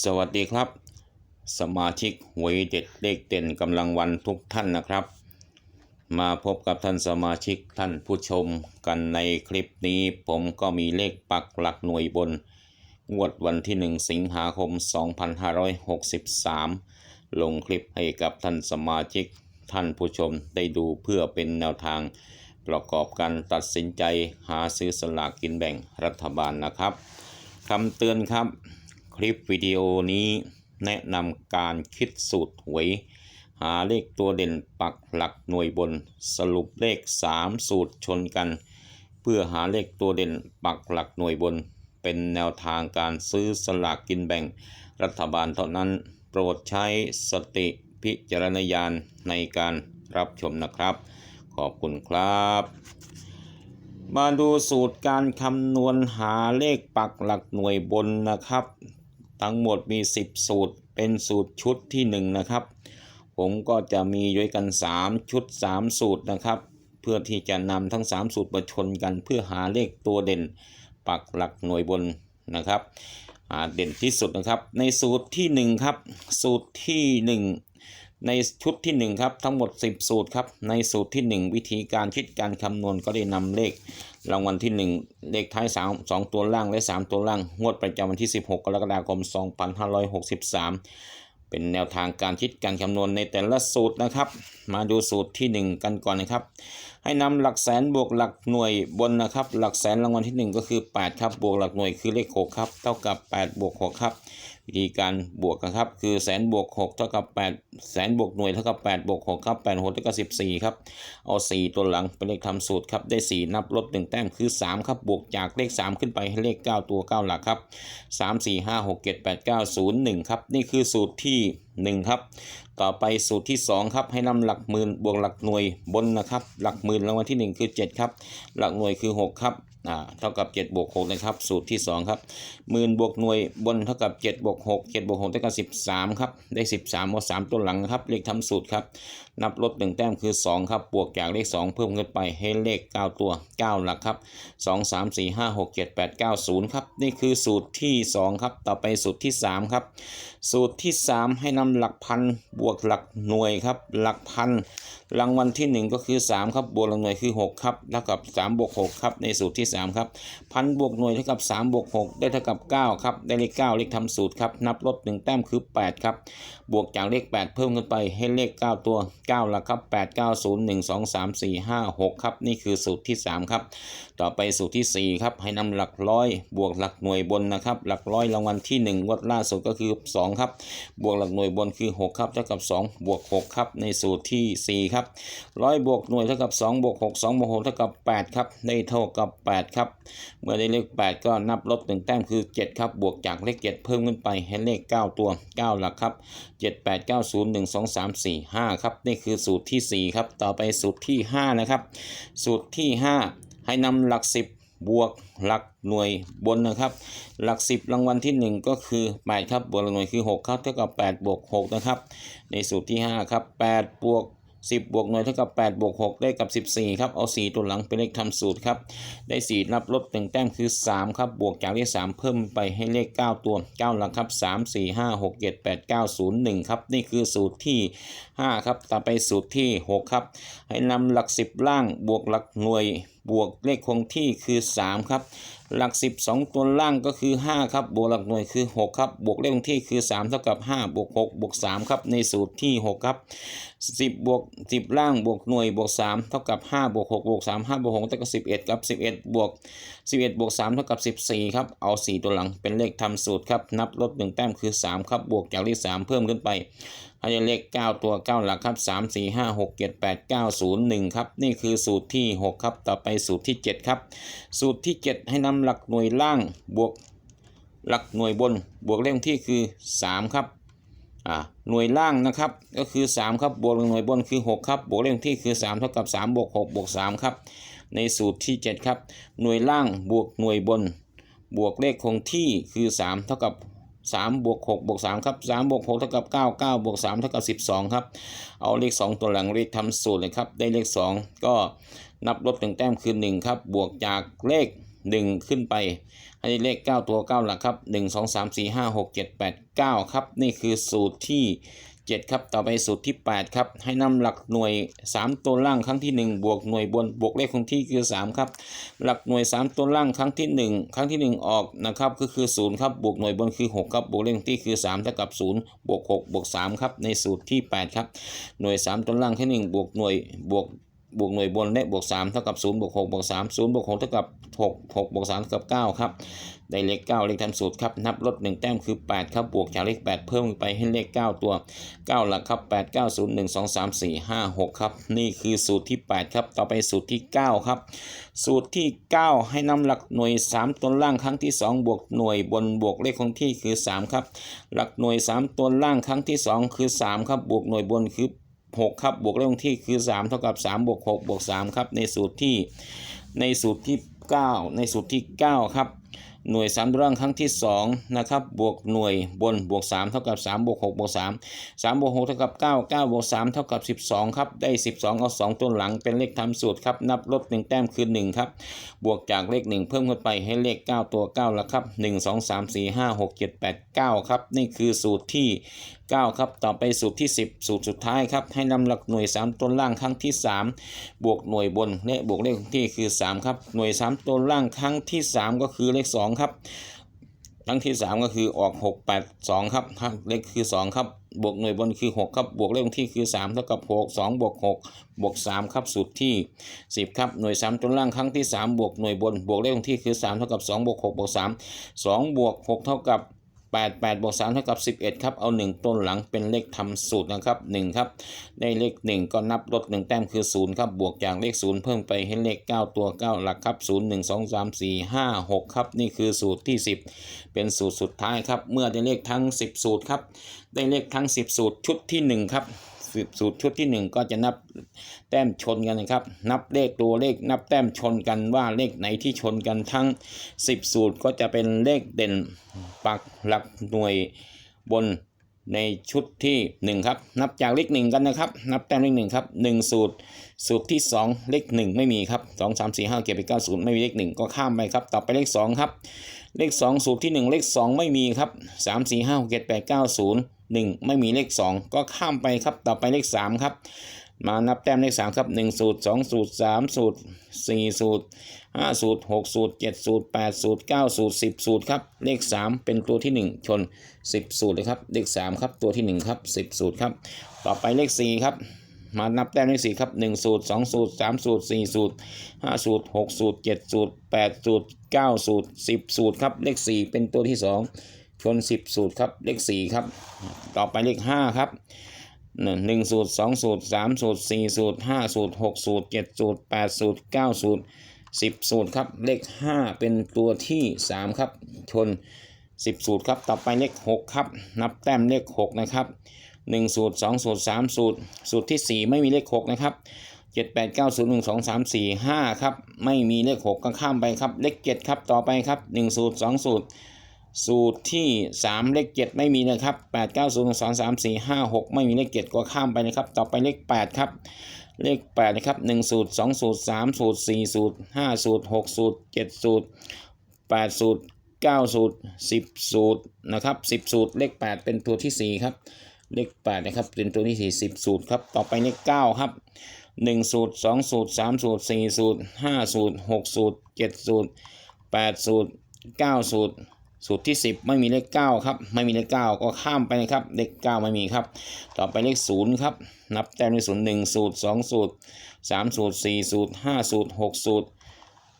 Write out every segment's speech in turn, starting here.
สวัสดีครับ สมาชิกหวยเด็ดเลขเด่นกำลังวันทุกท่านนะครับ มาพบกับท่านสมาชิกท่านผู้ชมกันในคลิปนี้ ผมก็มีเลขปักหลักหน่วยบน งวดวันที่ 1 สิงหาคม 2563 ลงคลิปให้กับท่านสมาชิกท่านผู้ชมได้ดูเพื่อเป็นแนวทาง ประกอบการตัดสินใจหาซื้อสลากกินแบ่งรัฐบาลนะครับคำเตือนครับ คลิปวิดีโอนี้แนะนำการคิดสูตรหวย หาเลขตัวเด่นปักหลักหน่วยบน สรุปเลข 3 สูตรชนกัน เพื่อหาเลขตัวเด่นปักหลักหน่วยบน เป็นแนวทางการซื้อสลากกินแบ่ง รัฐบาลเท่านั้น โปรดใช้สติพิจารณญาณในการรับชมนะครับ ขอบคุณครับ มาดูสูตรการคำนวณหาเลขปักหลักหน่วยบนนะครับ ทั้งหมดมี 10 สูตร เป็นสูตรชุดที่1นะครับผมก็จะมีด้วยกัน 3 ชุด 3 สูตรนะครับ เพื่อที่จะนำทั้ง 3 สูตรมาชนกัน เพื่อหาเลขตัวเด่น ปักหลักหน่วยบนนะครับเด่นที่สุดนะครับ ในสูตรที่ 1 ครับ สูตรที่ 1 ในชุดที่1ครับทั้งหมด 10 สูตรครับในสูตรที่ 1 วิธีการคิดการคำนวณก็ได้นำเลขรางวัลที่ 1 เลขท้าย3 2ตัวล่างและ 3 ตัวล่าง งวดประจำวันที่ 16 กรกฎาคม 2563 เป็นแนวทางการคิดการคำนวณในแต่ละสูตรนะครับ มาดูสูตรที่ 1 กันก่อนนะครับ ให้นำหลักแสนบวกหลักหน่วยบนนะครับ หลักแสนรางวัลที่ 1 ก็คือ 8 ครับบวกหลักหน่วยคือเลข 6 ครับ เท่ากับ 8 บวก 6 ครับ วิธีการบวกกันครับ คือแสนบวก6เท่ากับ8แสนบวกหน่วยเท่ากับ8บวก6ครับ8 6เท่ากับ14ครับเอา 4 ตัวหลังเป็นเลขทำสูตรครับได้ 4 นับลบ1แต้มคือ 3 ครับบวกจากเลข 3 ขึ้นไปให้เลข 9 ตัว 9 หลักครับ 3 4 5 6 7 8 9 0 1 ครับ นี่คือสูตรที่ 1 ครับ ต่อไปสูตรที่ 2 ครับ ให้นำหลักหมื่นบวกหลักหน่วยบนนะครับ หลักหมื่นรางวัลที่ 1 คือ 7 ครับ หลักหน่วยคือ 6 ครับ อ่าเท่ากับ7บวก6นะครับ สูตรที่ 2 ครับหมื่นบวกหน่วยบนเท่ากับ7บวก6 7บวก6เท่ากับ 13 ครับ ได้ 13เอา3ตัวหลังนะครับ เลขทำสูตรครับนับลบ1แต้มคือ 2 ครับ บวกจากเลข 2 เพิ่มขึ้นไปให้เลข 9 ตัว 9 หลักครับ 2 3 4 5 6 7 8 9 0 ครับ นี่คือสูตรที่ 2 ครับ ต่อไปสูตรที่ 3 ครับ สูตรที่ 3 ให้นำหลักพันบวกหลักหน่วยครับ หลักพันรางวัลที่ 1 ก็คือ 3 ครับบวกหลักหน่วยคือ 6 ครับเท่ากับ3บวก6ครับในสูตรที่ 3 ครับพันบวกหน่วยเท่ากับ3บวก6ได้เท่ากับ 9 ครับ ได้เลข9เลขทำสูตรครับนับลด1แต้มคือ 8 ครับ บวกจากเลข 8 เพิ่มขึ้นไปให้เลข 9 ตัว 9 ละครับ 8 9 0 1 2 3 4 5 6 ครับ นี่คือสูตรที่ 3 ครับ ต่อไปสูตรที่ 4 ครับให้นำหลักร้อย บวกหลักหน่วยบนนะครับ หลักร้อยรางวัลที่ 1 งวดล่าสุดก็คือ 2 ครับ บวกหลักหน่วยบนคือ 6 ครับเท่ากับ 2 บวก 6 ครับ ในสูตรที่ 4 ครับร้อยบวกหน่วยเท่ากับ2บวก6 2บวก6เท่ากับ 8 ครับ ได้เท่ากับ 8 ครับ เมื่อได้เลข 8 ก็นับลบ1แต้มคือ 7 ครับ บวกจากเลข 7 เพิ่มขึ้นไปให้เลข 9 ตัว 9 หลักครับ 7 8 9 0 1 2 3 4 5 ครับ นี่คือสูตรที่ 4 ครับ ต่อไปสูตรที่ 5 นะครับ สูตรที่ 5 ให้นำหลัก10บบวกหลักหน่วยบนนะครับ หลัก10รางวัลที่ 1 ก็คือ8ครับบวกหลักหน่วยคือ6ครับเท่ากับ8บวก6นะครับ ในสูตรที่5ครับ8บวก10 บวกหน่วยเท่ากับ8บวก6ได้กับ 14 ครับ เอา 4 ตัวหลังเป็นเลขทำสูตรครับ ได้4นับลบ1แต้มคือ 3 ครับ บวกจากเลข3เพิ่มไปให้เลข 9 ตัว 9 หลักครับ 3 4 5 6 7 8 9 0 1 ครับ นี่คือสูตรที่ 5 ครับ ต่อไปสูตรที่ 6 ครับ ให้นำหลัก 10 ล่างบวกหลักหน่วย บวกเลขคงที่คือ 3 ครับ หลัก 10 2 ตัวล่างก็คือ 5 ครับ บวกหลักหน่วยคือ 6 ครับ บวกเลขคงที่คือ 3 เท่ากับ 5 บวก 6 บวก 3 ครับ ในสูตรที่ 6 ครับ 10 บวก 10 ล่าง บวกหน่วย บวก 3 เท่ากับ 5 บวก 6 บวก 3 5 บวก6เท่ากับ 11 ครับ 11 บวก 11 บวก 3 เท่ากับ 14 ครับ เอา 4 ตัวหลังเป็นเลขทำสูตรครับ นับลด1แต้มคือ 3 ครับ บวกจากเลข 3 เพิ่มขึ้นไปให้เลข 9 ตัว 9 หลักครับ 3 4 5 6 7 8 9 0 1 ครับ นี่คือสูตรที่ 6 ครับ ต่อไปสูตรที่ 7 ครับ สูตรที่ 7 ให้นำหลักหน่วยล่างบวกหลักหน่วยบนบวกเลขที่คือ 3 ครับอ่าหน่วยล่างนะครับก็คือ 3 ครับบวกหน่วยบนคือ 6 ครับบวกเลขที่คือ 3 เท่ากับ3บวก6บวก3ครับในสูตรที่ 7 ครับ หน่วยล่างบวกหน่วยบน บวกเลขคงที่คือ 3 เท่ากับ3บวก6บวก3ครับ3บวก6เท่ากับ9 9บวก3เท่ากับ12ครับเอาเลข 2 ตัวหลังเลขทำสูตรเลยครับได้เลข 2 ก็นับลบ1แต้มคือ 1 ครับ บวกจากเลข ดึงขึ้นไปให้ได้เลข 9 ตัว 9 หลักครับ 1 2 3 4 5 6 7 8 9 ครับ นี่คือสูตรที่ 7 ครับ ต่อไปสูตรที่ 8 ครับ ให้นำหลักหน่วย 3 ตัวล่างครั้งที่ 1 บวกหน่วยบนบวกเลขคงที่คือ 3 ครับ หลักหน่วย 3 ตัวล่างครั้งที่ 1 ครั้งที่ 1 ออกนะครับ ก็คือ 0 ครับ บวกหน่วยบนคือ 6 ครับ บวกเลขคงที่คือ 3 เท่ากับ 0 บวก 6 บวก 3 ครับ ในสูตรที่ 8 ครับ หน่วย 3 ตัวล่างแค่1บวกหน่วยบวก บวกหน่วยบนและบวก3เท่ากับ0บวก6บวก3 0บวก6เท่ากับ6 6บวก3เท่ากับ9ครับได้เลข9เลขทำสูตรครับนับลด1แต้มคือ 8 ครับบวกจากเลข 8 เพิ่มไปให้เลข 9 ตัว 9 หลักครับ 8 9 0 1 2 3 4 5 6 ครับ นี่คือสูตรที่ 8 ครับ ต่อไปสูตรที่ 9 ครับ สูตรที่ 9 ให้นำหลักหน่วย 3 ตัวล่างครั้งที่ 2 บวกหน่วยบนบวกเลขคงที่คือ 3 ครับ หลักหน่วย 3 ตัวล่างครั้งที่ 2 คือ 3 ครับบวกหน่วยบนคือ 6 ครับบวกเลขคงที่คือ 3 เท่ากับ3บวก6บวก3ครับในสูตรที่ในสูตรที่ 9 ในสูตรที่ 9 ครับ หน่วย3ตัวล่างครั้งที่2นะครับบวกหน่วยบนบวก 3 เท่ากับ3บวก6บวก3 3บวก6เท่ากับ 9 9บวก3เท่ากับ 12 ครับ ได้ 12 เอา 2 ตัวหลังเป็นเลขทำสูตรครับ นับลด1แต้มคือ 1 ครับ บวกจากเลข 1 เพิ่มขึ้นไปให้เลข 9 ตัว9แล้วครับ 1 2 3 4 5 6 7 8 9 ครับ นี่คือสูตรที่ 9 ครับ ต่อไปสูตรที่ 10 สูตรสุดท้ายครับ ให้นำหลักหน่วย 3 ตัวล่างครั้งที่ 3 บวกหน่วยบนและบวกเลขที่คือ 3 ครับ หน่วย 3 ตัวล่างครั้งที่ 3 ก็คือเลข 2 ครับครั้งที่ 3 ก็คือออก 6 8 2 ครับครับเลขคือ 2 ครับ บวกหน่วยบนคือ 6 ครับ บวกเลขที่คือ3เท่ากับ 6 2 บวก 6 บวก 3 ครับสูตรที่ 10 ครับ หน่วย 3ตัวล่างครั้งที่ 3 บวกหน่วยบน บวกเลขที่คือ 3 เท่ากับ 2 บวก 6 บวก 3 2 บวก 6 เท่ากับ 8 8บวก3เท่ากับ 11 ครับ เอา 1 ต้นหลังเป็นเลขทำสูตรนะครับ1ครับ ได้เลข 1 ก็นับลด1แต้มคือ 0 ครับ บวกจากเลข 0 เพิ่มไปให้เลข 9 ตัว 9 หลักครับ 0 1 2 3 4 5 6 ครับ นี่คือสูตรที่ 10 เป็นสูตรสุดท้ายครับ เมื่อได้เลขทั้ง 10 สูตรครับ ได้เลขทั้ง 10 สูตรชุดที่ 1 ครับ สูตรชุดที่ 1 ก็จะนับแต้มชนกันนะครับ นับเลขตัวเลขนับแต้มชนกันว่าเลขไหนที่ชนกันทั้ง 10 สูตรก็จะเป็นเลขเด่นปักหลักหน่วยบนในชุดที่ 1 ครับ นับจากเลข1 กันนะครับ นับแต้มเลข1ครับ 1 สูตร สูตรที่ 2 เลข 1 ไม่มีครับ 2 3 4 5เก็บไป9สูตรไม่มีเลข 1 ก็ข้ามไปครับ ต่อไปเลข 2 ครับ เลข 2 สูตรที่ 1 เลข 2 ไม่มีครับ 3 4 5 6 7 8 9 0 1 ไม่มีเลข 2 ก็ข้ามไปครับต่อไปเลข 3 ครับมานับแต้มเลข3ครับ1สูตร2สูตร3สูตร4สูตร5สูตร6สูตร7สูตร8สูตร9สูตร10สูตรครับเลข3เป็นตัวที่1ชน10สูตรเลยครับเลข3ครับตัวที่1ครับ10สูตรครับต่อไปเลข4ครับมานับแต้มเลข4ครับ1สูตร2สูตร3สูตร4สูตร5สูตร6สูตร7สูตร8สูตร9สูตร10สูตรครับเลข4เป็นตัวที่2 ชน 10 สูตรครับ เลข 4 ครับ ต่อไปเลข 5 ครับหนึ่งสูตรสองสูตรสามสูตรสี่สูตรห้าสูตรหกสูตรเจ็ดสูตรแปดสูตรเก้าสูตรสิบสูตรครับ เลขห้าเป็นตัวที่สามครับ ชนสิบสูตรครับ ต่อไปเลขหกครับ นับแต้มเลขหกนะครับหนึ่งสูตรสองสูตรสามสูตร สูตรที่สี่ไม่มีเลขหกนะครับเจ็ดแปดเก้าศูนย์หนึ่งสองสามสี่ห้าครับ ไม่มีเลขหกก็ข้ามไปครับ เลขเจ็ดครับ ต่อไปครับหนึ่งสูตรสองสูตร สูตรที่ 3 เลข 7 ไม่มีนะครับ 8 9 0 2 3 4 5 6 ไม่มีเลข 7 ก็ข้ามไปนะครับ ต่อไปเลข 8 ครับ เลข 8 นะครับ 1 สูตร 2 สูตร 3 สูตร 4 สูตร 5 สูตร 6 สูตร 7 สูตร 8 สูตร 9 สูตร 10 สูตรนะครับ 10 สูตร เลข 8 เป็นตัวที่ 4 ครับ เลข 8 นะครับ เป็นตัวที่ 4 10 สูตรครับ ต่อไปเลข 9 ครับ 1 สูตร 2 สูตร 3 สูตร 4 สูตร 5 สูตร 6 สูตร 7 สูตร 8 สูตร 9 สูตร สูตรที่ 10 ไม่มีเลข9ครับไม่มีเลข9ก็ข้ามไปนะครับเลข9ไม่มีครับ ต่อไปเลข0ครับนับแต้มเลขศูนย์หนึ่งสูตร2สูตร3สูตร4สูตร5สูตร6สูตร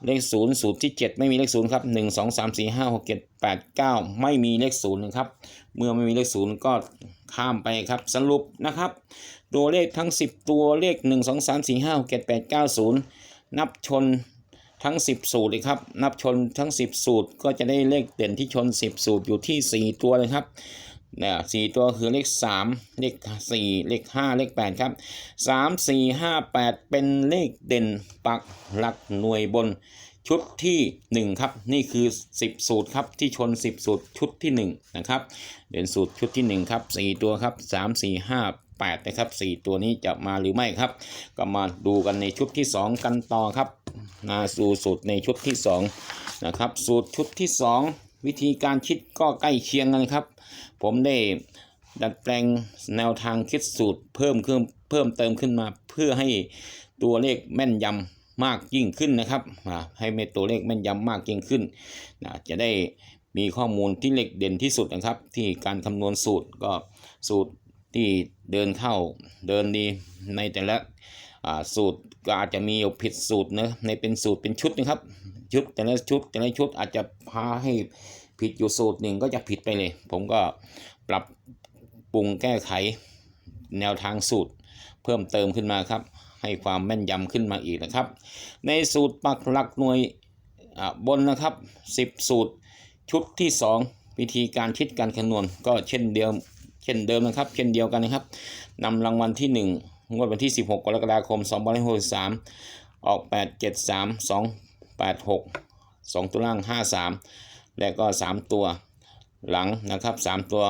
เลข0สูตรที่ 7 ไม่มีเลข0ครับ1 2 3 4 5 6 7 8 9 ไม่มีเลข0นะครับเมื่อไม่มีเลข0ก็ข้ามไปครับสรุปนะครับ ตัวเลขทั้ง 10 ตัวเลข 1 2 3 4 5 6 7 8 9 0 นับชน ทั้ง 10 สูตรเลยครับ นับชนทั้ง 10 สูตรก็จะได้เลขเด่นที่ชน 10 สูตรอยู่ที่ 4 ตัวเลยครับเนี่ยสี่ตัวคือเลข 3 เลข 4 เลข 5 เลข 8 ครับ 3 4 5 8 เป็นเลขเด่นปักหลักหน่วยบนชุดที่ 1 ครับ นี่คือ 10 สูตรครับ ที่ชน 10 สูตรชุดที่ 1 นะครับ เด่นสูตรชุดที่ 1 ครับ 4 ตัวครับ 3 4 5 8นะครับ4ตัวนี้จะมาหรือไม่ครับ ก็มาดูกันในชุดที่ 2 กันต่อครับมาสู่สูตรในชุดที่2นะครับสูตรชุดที่ 2 วิธีการคิดก็ใกล้เคียงกันครับ ผมได้ดัดแปลงแนวทางคิดสูตรเพิ่มขึ้นเพิ่มเติมขึ้นมาเพื่อให้ตัวเลขแม่นยำมากยิ่งขึ้นนะครับให้เมตัวเลขแม่นยำมากยิ่งขึ้นนะจะได้มีข้อมูลที่เลขเด่นที่สุดนะครับ ที่การคำนวณสูตรก็สูตร ที่เดินเข้าเดินดีในแต่ละสูตรก็อาจจะมีอยู่ผิดสูตรนะในเป็นสูตรเป็นชุดนะครับ ชุดแต่ละชุดแต่ละชุดอาจจะพาให้ผิดอยู่สูตรหนึ่งก็จะผิดไปเลย ผมก็ปรับปรุงแก้ไขแนวทางสูตร เพิ่มเติมขึ้นมาครับ ให้ความแม่นยำขึ้นมาอีกนะครับ ในสูตรปักหลักหน่วยบนนะครับ 10 สูตรชุดที่ 2 วิธีการคิดการคำนวณก็เช่นเดิม เช่นเดิมนะครับ เช่นเดียวกันนะครับนำรางวัลที่ 1 งวดวันที่ 16 กรกฎาคม2563ออก 8 7 3 2 8 6 2 ตัวล่าง 5 3 และก็ 3 ตัวหลังนะครับ 3 ตัว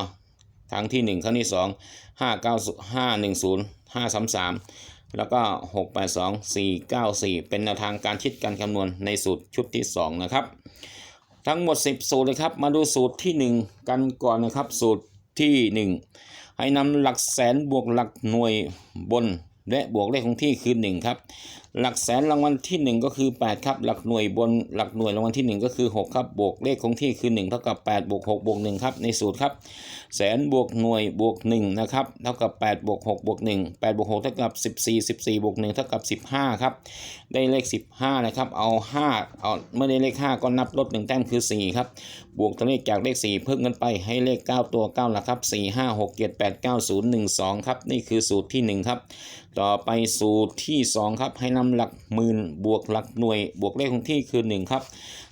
ครั้งที่ 1 ครั้งที่ 2 5 9 5 1 0 5 3 3 แล้วก็ 6 8 2 4 9 4 เป็นแนวทางการคิดการคำนวณในสูตรชุดที่ 2 นะครับ ทั้งหมด 10 สูตรเลยครับ มาดูสูตรที่ 1 กันก่อนนะครับสูตร ที่ 1 ให้นำหลักแสนบวกหลักหน่วยบน และบวกเลขคงที่คือ1ครับ หลักแสนรางวัลที่ 1 ก็คือ 8 ครับ หลักหน่วยบนหลักหน่วยรางวัลที่ 1 ก็คือ 6 ครับ บวกเลขคงที่คือ 1 เท่ากับ 8 บวก 6 บวก 1 ครับในสูตรครับ แสนบวกหน่วยบวก 1 นะครับ เท่ากับ 8 บวก 6 บวก 1 8 บวก 6 เท่ากับ 14 14 บวก 1 เท่ากับ 15 ครับ ได้เลข 15 นะครับ เอา 5 เอาเมื่อได้เลข 5 ก็นับลด 1 แต้มคือ 4 ครับ บวกตัวเลขจากเลข 4 เพิ่มกันไปให้เลข 9 ตัว 9 หลักครับ 4 5 6 7 8 9 0 1 2 ครับ นี่คือสูตรที่ 1 ครับ ต่อไปสูตรที่ 2 ครับ ให้นำหลักหมื่นบวกหลักหน่วยบวกเลขคงที่คือ 1 ครับ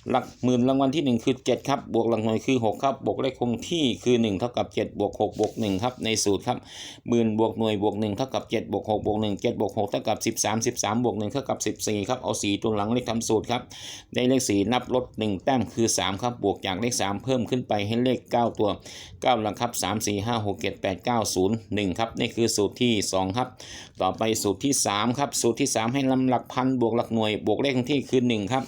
หลักหมื่นรางวัลที่ 1 คือ 7 ครับ บวกหลักหน่วยคือ 6 ครับ บวกเลขคงที่คือ 1 เท่ากับ 7 บวก 6 บวก 1 ครับ ในสูตรครับหมื่นบวกหน่วยบวก 1 เท่ากับ 7 บวก 6 บวก 1 7 บวก 6 เท่ากับ 13 13 บวก 1 เท่ากับ 14 ครับ เอา 4 ตัวหลังเลขทำสูตรครับ ได้เลข 4 นับลด 1 แต้มคือ 3 ครับ บวกจากเลข 3 เพิ่มขึ้นไปให้เลข 9 ตัว 9 หลักครับ 3 4 5 6 7 8 9 0 1 ครับ นี่คือสูตรที่ 2 ครับ ต่อไปสูตรที่ 3 ครับ สูตรที่ 3 ให้นำหลักพันบวกหลักหน่วยบวกเลขคงที่คือ 1 ครับ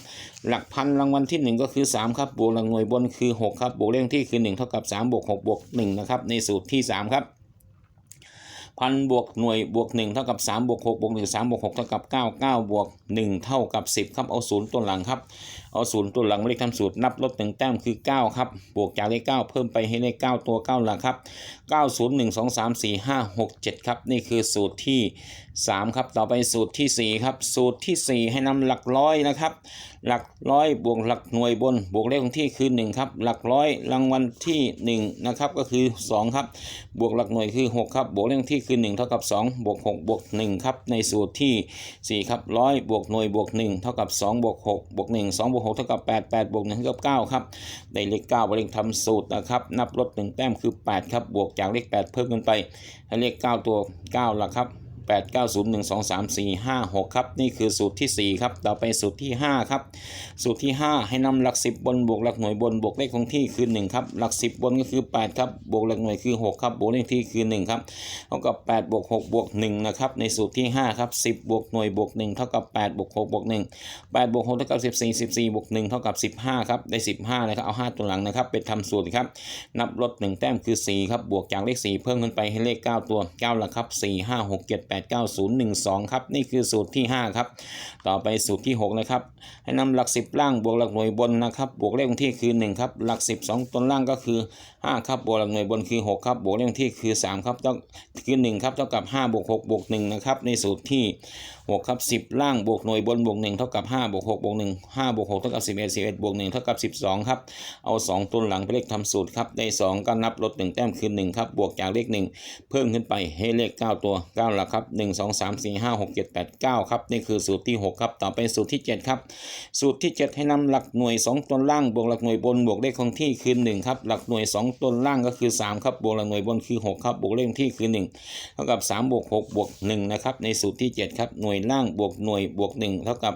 หลักพันรางวัลที่ 1 ก็คือ 3 ครับ บวกหลักหน่วยบนคือ 6 ครับ บวกเลขที่คือ 1 เท่ากับ3บวก6บวก1นะครับ ในสูตรที่ 3 ครับพันบวกหน่วยบวก1เท่ากับ3บวก6บวก1 3บวก6เท่ากับ9 9บวก1เท่ากับ 10 ครับ เอาศูนย์ตัวหลังครับ เอาศูนย์ตัวหลังเลขทำสูตรนับลด1แต้มคือ 9 ครับ บวกจากเลข 9 เพิ่มไปให้เลข 9 ตัว 9 หลังครับ 9 0 1 2 3 4 5 6 7 ครับ นี่คือสูตรที่ 3 ครับ ต่อไปสูตรทีสี่4 ครับ สูตรทีสี่ 4 ให้นำหลักร้อยนะครับ หลักร้อยบวกหลักหน่วยบน บวกเลขของที่คือ 1 ครับ หลักร้อยรางวัลที่ 1 นะครับ ก็คือ 2 ครับ บวกหลักหน่วยคือ 6 ครับ บวกเลขของที่คือ 1 เท่ากับ 2 บวก 6 บวก 1 ครับ ในสูตรที่ 4 ครับร้อยบวกหน่วยบวก 1 เท่ากับ 2 บวก 6 บวก 1 2บวก6เท่ากับ8 8บวก1เท่ากับ9ครับได้เลข9ไปเลขทำสูตรนะครับนับลด1แต้มคือ 8 ครับบวกจากเลข 8 เพิ่มขึ้นไปให้เลข 9 ตัว9ละครับ 8 9 0 1 2 3 4 5 6 ครับ นี่คือสูตรที่ 4 ครับ ต่อไปสูตรที่ 5 ครับ สูตรที่ 5 ให้นำหลัก 10 บนบวกหลักหน่วยบนบวกเลขคงที่คือ 1 ครับ หลัก 10 บนก็คือ 8 ครับ บวกหลักหน่วยคือ 6 ครับ บวกเลขที่คือ 1 ครับ เท่ากับ 8 บวก 6 บวก 1 นะครับ ในสูตรที่ 5 ครับ 10 บวกหน่วยบวก 1 เท่ากับ 8 บวก 6 บวก 1 8 บวก 6 เท่ากับ 14 14 บวก 1 เท่ากับ 15 ครับ ได้ 15นะครับ เอา 5 ตัวหลังนะครับไปทำสูตรครับ นับลด 1 แต้มคือ 4 ครับ บวกจากเลข 4 เพิ่มขึ้นไปให้เลข 9 ตัว9ละครับ 4 5 6 7 8 9 0 1 2 ครับ นี่คือสูตรที่ 5 ครับ ต่อไปสูตรที่ 6 นะครับ ให้นำหลัก 10 ล่างบวกหลักหน่วยบนนะครับ บวกเลขคงที่คือ 1 ครับ หลัก 10 2ตัวล่างก็คือ 5ครับบวกหลักหน่วยบนคือ6ครับบวกเลขคงที่คือ3ครับต้องคือ1ครับเท่ากับ5บวก6บวก1นะครับในสูตรที่6ครับ10ล่างบวกหน่วยบนบวก1เท่ากับ5บวก6บวก1 5บวก6เท่ากับ11 11บวก1เท่ากับ12ครับเอา2ตัวหลังไปเลขทำสูตรครับได้2ก็นับลด1แต้มคือ1ครับบวกจากเลข1เพิ่มขึ้นไปให้เลข9ตัว9หลักครับ1 2 3 4 5 6 7 8 9ครับนี่คือสูตรที่6ครับต่อไปสูตรที่7ครับสูตรที่7ให้นำหลักหน่วย2ตัวล่างบวกหลักหน่วยบนบวกเลขคงที่คือ1ครับหลักหน่วย2ตัวล่างก็คือ 3 ครับบวกหลักหน่วยบนคือ 6 ครับบวกเลขที่คือ 1 เท่ากับ3บวก6บวก1นะครับในสูตรที่ 7 ครับหน่วยล่างบวกหน่วยบวกหนึ่งเท่ากับ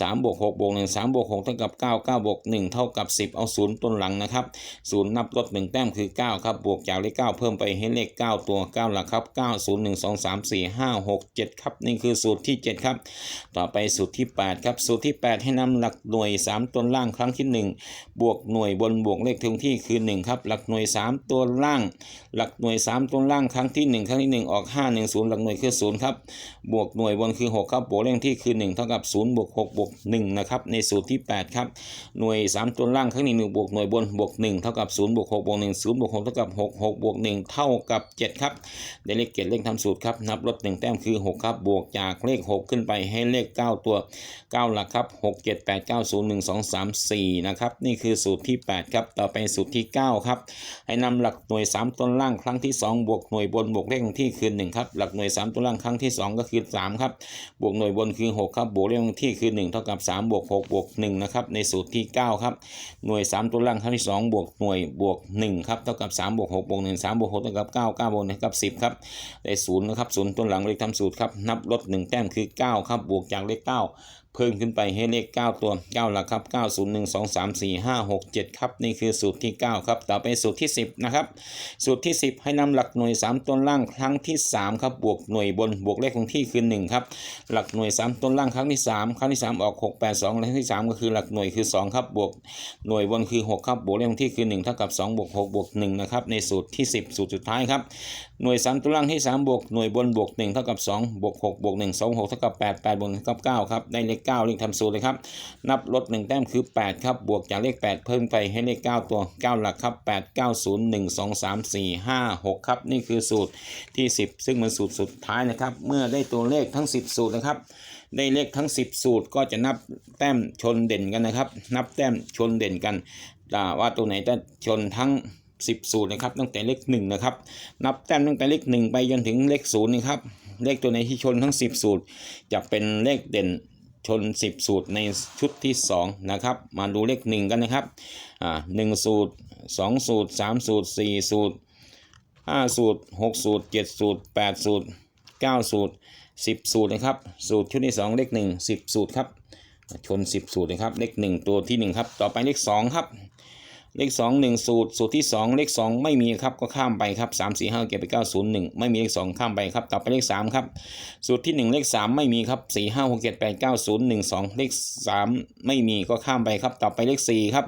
สามบวกหกบวกหนึ่งสามบวกหกเท่ากับเก้าเก้าบวกหนึ่งเท่ากับสิบเอาศูนย์ต้นหลังนะครับศูนย์นับลดหนึ่งแต้มคือเก้าครับบวกจากเลขเก้าเพิ่มไปให้เลขเก้าตัวเก้าหลักครับเก้าศูนย์หนึ่งสองสามสี่ห้าหกเจ็ดครับนี่คือสูตรที่เจ็ดครับ ต่อไปสูตรที่แปดครับ สูตรที่แปดให้นำหลักหน่วยสามตัวล่างครั้งที่หนึ่งบวกหน่วยบนบวกเลขคงที่คือหนึ่งครับหลักหน่วยสามตัวล่าง หลักหน่วยสามตัวล่างครั้งที่หนึ่งครั้งที่หนึ่งออกห้าหนึ่งศูนย์หลักหน่วยคือศูนย์ครับบวกหน่วยบนคือหกครับบวกเลขที่คือหนึ่งเท่ากับศูนย์บวกหกบวกหนึ่งนะครับในสูตรที่แปดครับ หน่วยสามตัวล่างครั้งที่หนึ่งบวกหน่วยบนบวกหนึ่งเท่ากับศูนย์บวกหกบวกหนึ่งศูนย์บวกหกเท่ากับหกหกบวกหนึ่งเท่ากับเจ็ดครับได้เลขเจ็ดเลขทำสูตรครับนับลดหนึ่งแต้มคือหกครับ บวกจากเลขหกขึ้นไปให้เลขเก้าตัวเก้าหลักครับหกเจ็ดแปดเก้าศูนะครับ นี่คือสูตรที่แปดครับ ต่อไปสูตรที่เก้าครับให้นำหลักหน่วย 3 ตัวล่างครั้งที่ 2 บวกหน่วยบนบวกเลขคงที่คือ1ครับหลักหน่วย 3 ตัวล่างครั้งที่ 2 ก็คือ3ครับบวกหน่วยบนคือ 6 ครับบวกเลขคงที่คือ 1 เท่ากับ 3 บวก6บวก1นะครับในสูตรที่ 9 ครับ หน่วย 3 ตัวล่างครั้งที่ 2 บวกหน่วยบวก1ครับเท่ากับ3บวก6บวก1 3บวก6เท่ากับ9 9บวก1เท่ากับ 10ครับได้0นะครับ0ตัวหลังเลขทำสูตรครับนับลด1แต้มคือ 9 ครับบวกจากเลข9 เพิ่มขึ้นไปให้เลข 9 ตัว 9หลักครับ 9 0 1 2 3 4 5 6 7 ครับ นี่คือสูตรที่ 9 ครับ ต่อไปสูตรที่ 10 นะครับ สูตรที่ 10 ให้นำหลักหน่วย 3 ตัวล่างครั้งที่ 3 ครับ บวกหน่วยบน บวกเลขคงที่คือ 1 ครับ หลักหน่วย 3 ตัวล่างครั้งที่ 3 ครั้งที่ 3 ออก 6 8 2 ครั้งที่ 3 ก็คือหลักหน่วยคือ 2 ครับ บวกหน่วยบนคือ 6 ครับ บวกเลขคงที่คือ 1 เท่ากับ 2 บวก 6 บวก 1 นะครับ ในสูตรที่ 10 สูตรสุดท้ายครับ หน่วย 3 ตัวล่างที่3บวกหน่วยบนบวก1เท่ากับ2บวก6บวก1 2 6เท่ากับ8 8บวก1เท่ากับ9ครับ ได้เลข9เลขทำสูตรเลยครับ นับลด1แต้มคือ 8 ครับ บวกจากเลข 8 เพิ่มไปให้เลข 9 ตัว 9 หลักครับ 8 9 0 1 2 3 4 5 6 ครับ นี่คือสูตรที่ 10 ซึ่งเป็นสูตรสุดท้ายนะครับ เมื่อได้ตัวเลขทั้ง 10 สูตรนะครับได้เลขทั้ง 10 สูตรก็จะนับแต้มชนเด่นกันนะครับ นับแต้มชนเด่นกันว่าตัวไหนจะชนทั้ง 10 สูตรนะครับ ตั้งแต่เลข1นะครับ นับแต้มตั้งแต่เลข 1 ไปจนถึงเลข0นะครับ เลขตัวไหนที่ชนทั้ง 10 สูตร จะเป็นเลขเด่น ชน 10 สูตรในชุดที่ 2 นะครับ มาดูเลข 1 กันนะครับอ่าหนึ่งสูตร 2 สูตร 3 สูตร 4 สูตร 5 สูตร 6 สูตร 7 สูตร 8 สูตร 9 สูตร 10 สูตรนะครับ สูตรชุดที่ 2 เลข 1 10 สูตรครับ ชน 10 สูตรนะครับ เลข 1 ตัวที่ 1 ครับ ต่อไปเลข 2 ครับ เลข2 1สูตรสูตรที่2เลข2ไม่มีครับก็ข้ามไปครับ3 4 5เก็บไป9 0 1ไม่มีเลข2ข้ามไปครับต่อไปเลข3ครับสูตรที่1เลข3ไม่มีครับ4 5 6 7 8 9 0 1 2เลข3ไม่มีก็ข้ามไปครับต่อไปเลข4ครับ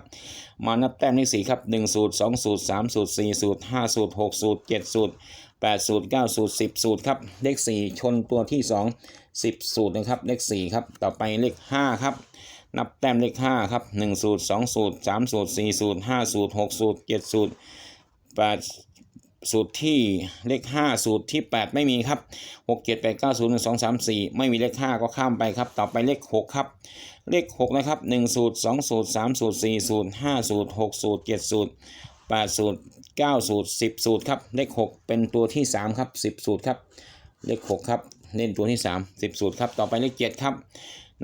มานับแต้มเลข4ครับ1สูตร2สูตร3สูตร4สูตร5สูตร6สูตร7สูตร8สูตร9สูตร10สูตรครับเลข4ชนตัวที่2 10สูตรนะครับเลข4ครับต่อไปเลข5ครับ นับแต้มเลข5ครับ1สูตร2สูตร3สูตร4สูตร5สูตร6สูตร7สูตร8สูตรที่เลข 5 สูตรที่ 8 ไม่มีครับ 6 7 8 9 0 1 2 3 4 ไม่มีเลข 5 ก็ข้ามไปครับ ต่อไปเลข 6 ครับ เลข 6 นะครับ 1 สูตร 2 สูตร 3 สูตร 4 สูตร 5 สูตร 6 สูตร 7 สูตร 8 สูตร 9 สูตร 10 สูตรครับ เลข 6 เป็นตัวที่ 3 ครับ 10 สูตรครับ เลข 6 ครับ เล่นตัวที่ 3 10 สูตรครับ ต่อไปเลข 7 ครับ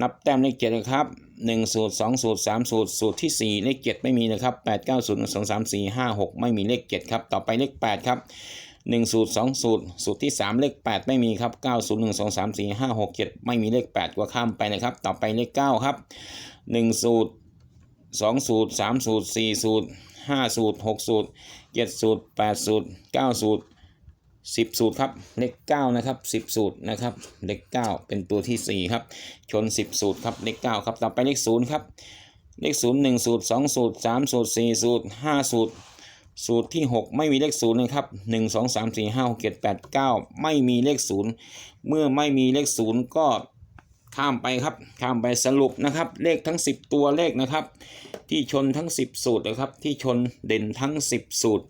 นับแต้มเลข7เลยครับ1สูตร2สูตร3สูตรสูตรที่4เลข7ไม่มีนะครับ8 9 0 1 2 3 4 5 6ไม่มีเลข7ครับต่อไปเลข8ครับ1สูตร2สูตรสูตรที่3เลข8ไม่มีครับ9 0 1 2 3 4 5 6 7ไม่มีเลข8ก็ข้ามไปนะครับ ต่อไปเลข9ครับ1สูตร2สูตร3สูตร4สูตร5สูตร6สูตร7สูตร8สูตร9สูตร 10 สูตรครับ เลข9นะครับ 10 สูตรนะครับ เลข 9 เป็นตัวทีสี่ 4 ครับ ชน 10 สูตรครับ เลข 9 ครับ ต่อไปเลข 0 ครับ เลข 0 1 สูตร 2 สูตร 3 สูตร 4 สูตร 5 สูตร สูตรที่ 6 ไม่มีเลข 0 นะครับ 1 2 3 4 5 6 7 8 9 ไม่มีเลข 0 เมื่อไม่มีเลข 0 ก็ข้ามไปครับ ข้ามไปสรุปนะครับ เลขทั้ง 10 ตัวเลขนะครับ ที่ชนทั้ง 10 สูตรนะครับ ที่ชนเด่นทั้ง 10 สูตร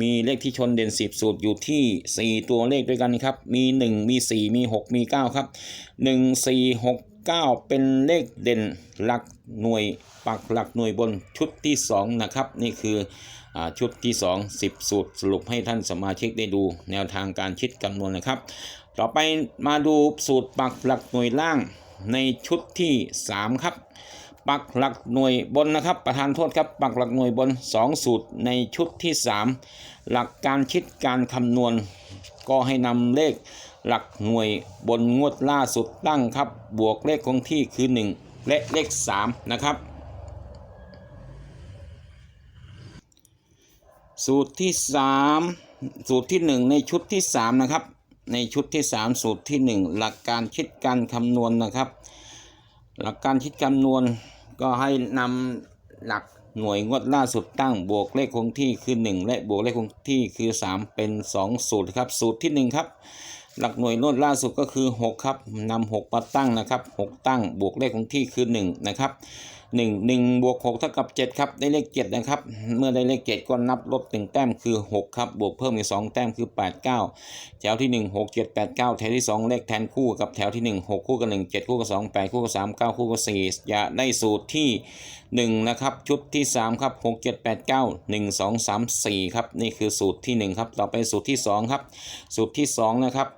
มีเลขที่ชนเด่น 10 สูตรอยู่ที่ 4 ตัวเลขด้วยกันครับ มี 1 มี 4 มี 6 มี 9 ครับ 1 4 6 9 เป็นเลขเด่นหลักหน่วยปักหลักหน่วยบนชุดที่ 2 นะครับ นี่คืออชุดที่ 2 10 สูตรสรุปให้ท่านสมาชิกได้ดูแนวทางการคิดคำนวณนะครับ ต่อไปมาดูสูตรปักหลักหน่วยล่างในชุดที่ 3 ครับ ปักหลักหน่วยบนนะครับ ประธานโทษครับ ปักหลักหน่วยบน 2 สูตรในชุดที่ 3 หลักการคิดการคำนวณ ก็ให้นำเลขหลักหน่วยบนงวดล่าสุดตั้งครับ บวกเลขคงที่คือ 1 และเลข 3 นะครับ สูตรที่ 3 สูตรที่ 1 ในชุดที่ 3 นะครับ ในชุดที่ 3 สูตรที่ 1 หลักการคิดการคำนวณนะครับ หลักการคิดคำนวณ ก็ให้นำหลักหน่วยงวดล่าสุดตั้งบวกเลขคงที่คือ 1 และบวกเลขคงที่คือ 3 เป็น 2 สูตรครับ สูตรที่ 1 ครับ หลักหน่วยงวดล่าสุดก็คือ 6 ครับนำ6มาตั้งนะครับ 6 ตั้งบวกเลขคงที่คือ 1 นะครับ 1 1บวก6เท่ากับ7ครับได้เลข7นะครับ เมื่อได้เลข7ก็นับลบ1แต้มคือ6ครับบวกเพิ่มอีก2แต้มคือ8 9แถวที่1 6 7 8 9แถวที่2เลขแทนคู่กับแถวที่1 6คู่กับ1 7คู่กับ2 8คู่กับ3 9คู่กับ4จะได้สูตรที่1นะครับชุดที่3ครับ6 7 8 9 1 2 3 4ครับนี่คือสูตรที่1ครับต่อไปสูตรที่2ครับสูตรที่2นะครับ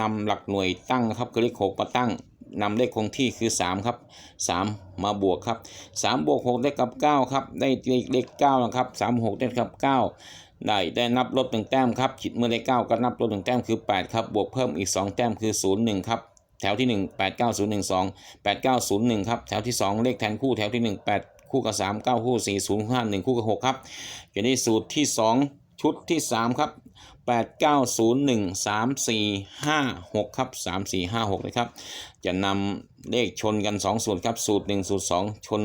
นำหลักหน่วยตั้งครับคือเลข6มาตั้ง นำเลขคงที่คือ 3 ครับ 3 มาบวกครับ3บวก6ได้กับ 9 ครับ ได้เลขเลข9นะครับ3 6ได้กับ 9 ได้ได้นับลด1แต้มครับคิดเมื่อได้9ก็นับลด1แต้มคือ 8 ครับ บวกเพิ่มอีก 2 แต้มคือ 0 1 ครับแถวที่ 1 8 9 0 1 2 8 9 0 1 ครับ แถวที่ 2 เลขแทนคู่แถวที่ 1 8 คู่กับ 3 9 คู่ 4 0 5 1 คู่กับ 6 ครับจะได้สูตรที่ 2 ชุดที่ 3 ครับ 8 9 0 1 3 4 5 6ครับ3 4 5 6นะครับ จะนำเลขชนกัน 2 สูตรครับสูตร 1 สูตร 2 ชน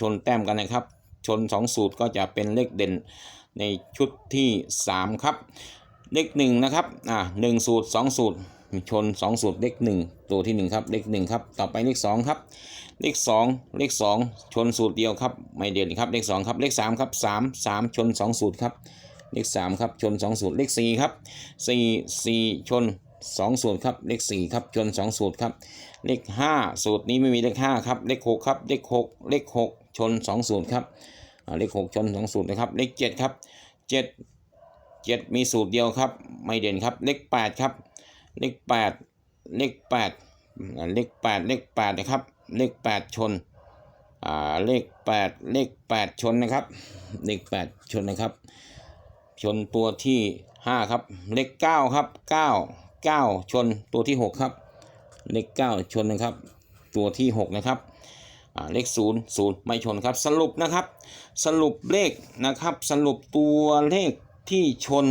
ชนแต้มกันนะครับ ชน 2 สูตรก็จะเป็นเลขเด่นในชุดที่ 3 ครับ เลข1นะครับอ่า1สูตร 2 สูตร ชน 2 สูตรเลข1ตัวที่ 1 ครับเลข1ครับต่อไปเลข 2 ครับ เลข 2 เลข 2 ชนสูตรเดียวครับไม่เด่นครับเลข 2 ครับเลข 3 ครับ 3 3 ชน 2 สูตรครับ เลข3ครับชน2สูตรเลข4ครับ4 4ชน2สูตรครับเลข4ครับชน2สูตรครับเลข5สูตรนี้ไม่มีเลข5ครับเลข6ครับเลข6เลข6ชน2สูตรครับเลข6ชน2สูตรนะครับเลข7ครับ7 7มีสูตรเดียวครับ ไม่เด่นครับเลข8ครับเลข8เลข8อ่าเลข8เลข8นะครับเลข8ชนอ่าเลข8เลข8ชนนะครับเลข8ชนนะครับ ชนตัวที่5ครับเลข9ครับ9 9ชนตัวที่6ครับเลข9ชนนะครับ ตัวที่6นะครับอ่าเลข0 0ไม่ชนครับ สรุปนะครับ สรุปเลขนะครับ สรุปตัวเลขที่ชน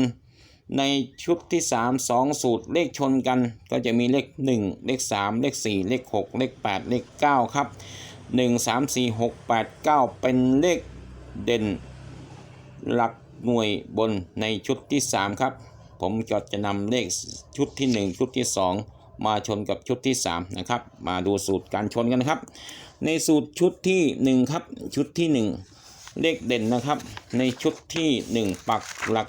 ในชุดที่ 3 2 สูตรเลขชนกันก็จะมีเลข 1 เลข 3 เลข 4 เลข 6 เลข 8 เลข 9 ครับ 1 3 4 6 8 9 เป็นเลขเด่นหลัก หน่วยบนในชุดที่ 3 ครับ ผมก็จะนำเลขชุดที่ 1 ชุดที่ 2 มาชนกับชุดที่ 3 นะครับ มาดูสูตรการชนกันนะครับ ในสูตรชุดที่ 1 ครับ ชุดที่ 1 เลขเด่นนะครับ ในชุดที่ 1 ปักหลัก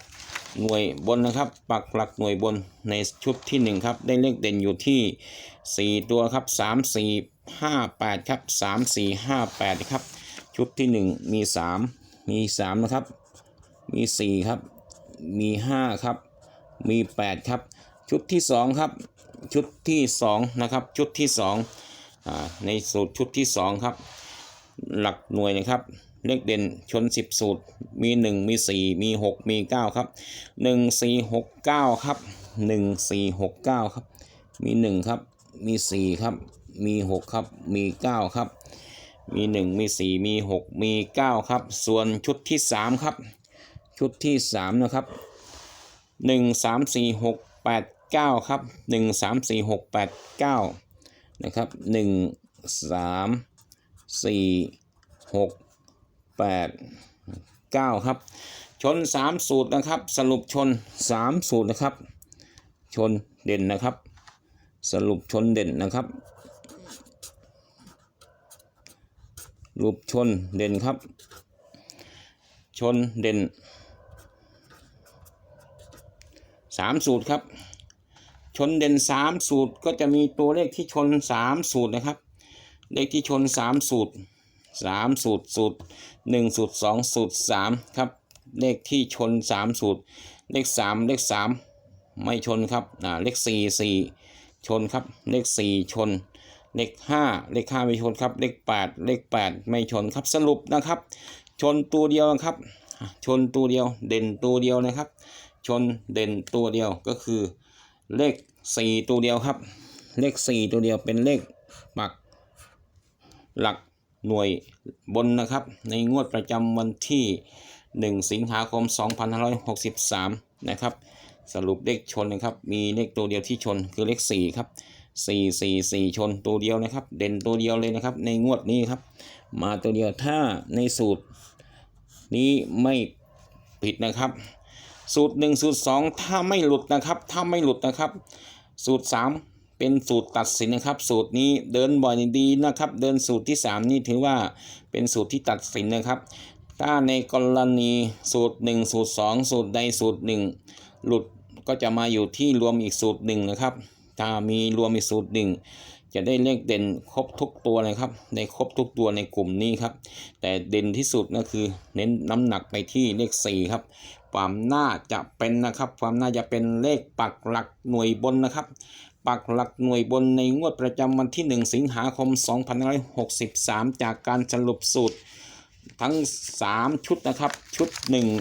หน่วยบนนะครับ ปักหลักหน่วยบนในชุดที่ 1 ครับ ได้เลขเด่นอยู่ที่ 4 ตัวครับ 3 4 5 8 ครับ 3 4 5 8นะครับ ชุดที่ 1 มี 3 มี 3 นะครับ มี 4 ครับ มี 5 ครับ มี 8 ครับ ชุดที่ 2 ครับ ชุดที่ 2 นะครับ ชุดที่2อ่าในสูตรชุดที่ 2 ครับ หลักหน่วยนะครับ เลขเด่นชน 10 สูตร มี 1 มี 4 มี 6 มี 9 ครับ 1 4 6 9 ครับ 1 4 6 9 ครับ มี 1 ครับ มี 4 ครับ มี 6 ครับ มี 9 ครับ มี 1 มี 4 มี 6 มี 9 ครับ ส่วนชุดที่ 3 ครับ ชุดที่สามนะครับหนึ่งสามสี่หกแปดเก้าครับหนึ่งสามสี่หกแปดเก้านะครับหนึ่งสามสี่หกแปดเก้าครับ ชนสามสูตรนะครับ สรุปชนสามสูตรนะครับ ชนเด่นนะครับ สรุปชนเด่นนะครับรูปชนเด่นครับ ชนเด่น สามสูตรครับ ชนเด่นสามสูตรก็จะมีตัวเลขที่ชนสามสูตรนะครับ เลขที่ชนสามสูตรสามสูตรสูตรหนึ่งสูตรสองสูตรสามครับ เลขที่ชนสามสูตร เลขสามเลขสามไม่ชนครับอ่าเลขสี่สี่ชนครับ เลขสี่ชน เลขห้าเลขห้าไม่ชนครับ เลขแปดเลขแปดไม่ชนครับสรุปนะครับ ชนตัวเดียวนะครับ ชนตัวเดียวเด่นตัวเดียวนะครับ ชนเด่นตัวเดียวก็คือเลขสี่ตัวเดียวครับ เลขสี่ตัวเดียวเป็นเลขปักหลักหน่วยบนนะครับ ในงวดประจำวันที่ 1 สิงหาคม 2563 นะครับ สรุปเลขชนนะครับ มีเลขตัวเดียวที่ชนคือเลข 4 ครับ 4 4 4 ชนตัวเดียวนะครับ เด่นตัวเดียวเลยนะครับ ในงวดนี้ครับ มาตัวเดียวถ้าในสูตรนี้ไม่ผิดนะครับ สูตร 1 สูตร 2 ถ้าไม่หลุดนะครับ ถ้าไม่หลุดนะครับ สูตร 3 เป็นสูตรตัดสินนะครับ สูตรนี้เดินบ่อยดีนะครับ เดินสูตรที่ 3 นี่ถือว่าเป็นสูตรที่ตัดสินนะครับ ถ้าในกรณีสูตร 1 สูตร 2 สูตรใดสูตร 1 หลุดก็จะมาอยู่ที่รวมอีกสูตรหนึ่งนะครับ ถ้ามีรวมอีกสูตรหนึ่ง จะได้เลขเด่นครบทุกตัวเลยครับในครบทุกตัวในกลุ่มนี้ครับ แต่เด่นที่สุดก็คือเน้นน้ำหนักไปที่เลข 4 ครับ ความน่าจะเป็นนะครับ ความน่าจะเป็นเลขปักหลักหน่วยบนนะครับ ปักหลักหน่วยบนในงวดประจำวันที่ 1 สิงหาคม 2563 จากการสรุปสูตรทั้ง 3 ชุดนะครับ ชุด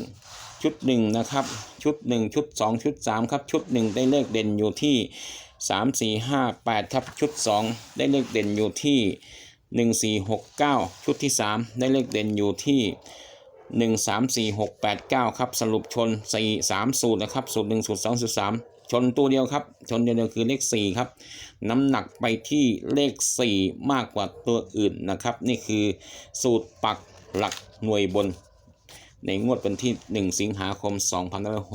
1ชุด1นะครับ ชุด 1 ชุด 2 ชุด 3 ครับ ชุด 1 ได้เลขเด่นอยู่ที่ 3 4 5 8ครับชุด 2 ได้เลขเด่นอยู่ที่ 1 4 6 9 ชุดที่ 3 ได้เลขเด่นอยู่ที่ 1 3 4 6 8 9 ครับ สรุปชน 4 3 สูตรนะครับ สูตร 1 สูตร 2 สูตร 3 ชนตัวเดียวครับ ชนเดียวคือเลข 4 ครับ น้ำหนักไปที่เลข 4 มากกว่าตัวอื่นนะครับ นี่คือสูตรปักหลักหน่วยบนในงวดวันที่ 1 สิงหาคม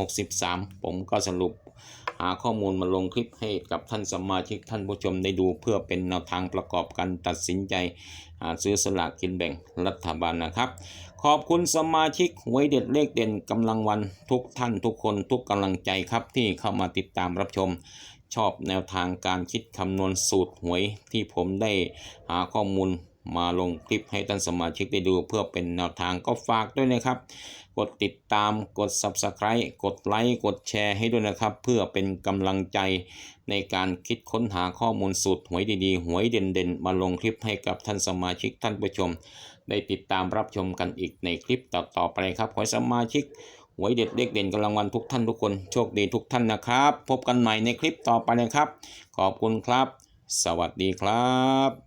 2563 ผมก็สรุป หาข้อมูลมาลงคลิปให้กับท่านสมาชิกท่านผู้ชมได้ดูเพื่อเป็นแนวทางประกอบการตัดสินใจซื้อสลากกินแบ่งรัฐบาลนะครับ ขอบคุณสมาชิกหวยเด็ดเลขเด่นกำลังวันทุกท่านทุกคนทุกกำลังใจครับที่เข้ามาติดตามรับชมชอบแนวทางการคิดคำนวณสูตรหวยที่ผมได้หาข้อมูล มาลงคลิปให้ท่านสมาชิกได้ดูเพื่อเป็นแนวทางก็ฝากด้วยนะครับ กดติดตามกด Subscribe กดไลค์กดแชร์ให้ด้วยนะครับ เพื่อเป็นกำลังใจในการคิดค้นหาข้อมูลสูตรหวยดีๆ หวยเด่นๆ มาลงคลิปให้กับท่านสมาชิกท่านผู้ชม ได้ติดตามรับชมกันอีกในคลิปต่อๆไปครับขอสมาชิกหวยเด็ดเลขเด่นกำลังวันทุกท่านทุกคนโชคดีทุกท่านนะครับ พบกันใหม่ในคลิปต่อไปนะครับ ขอบคุณครับ สวัสดีครับ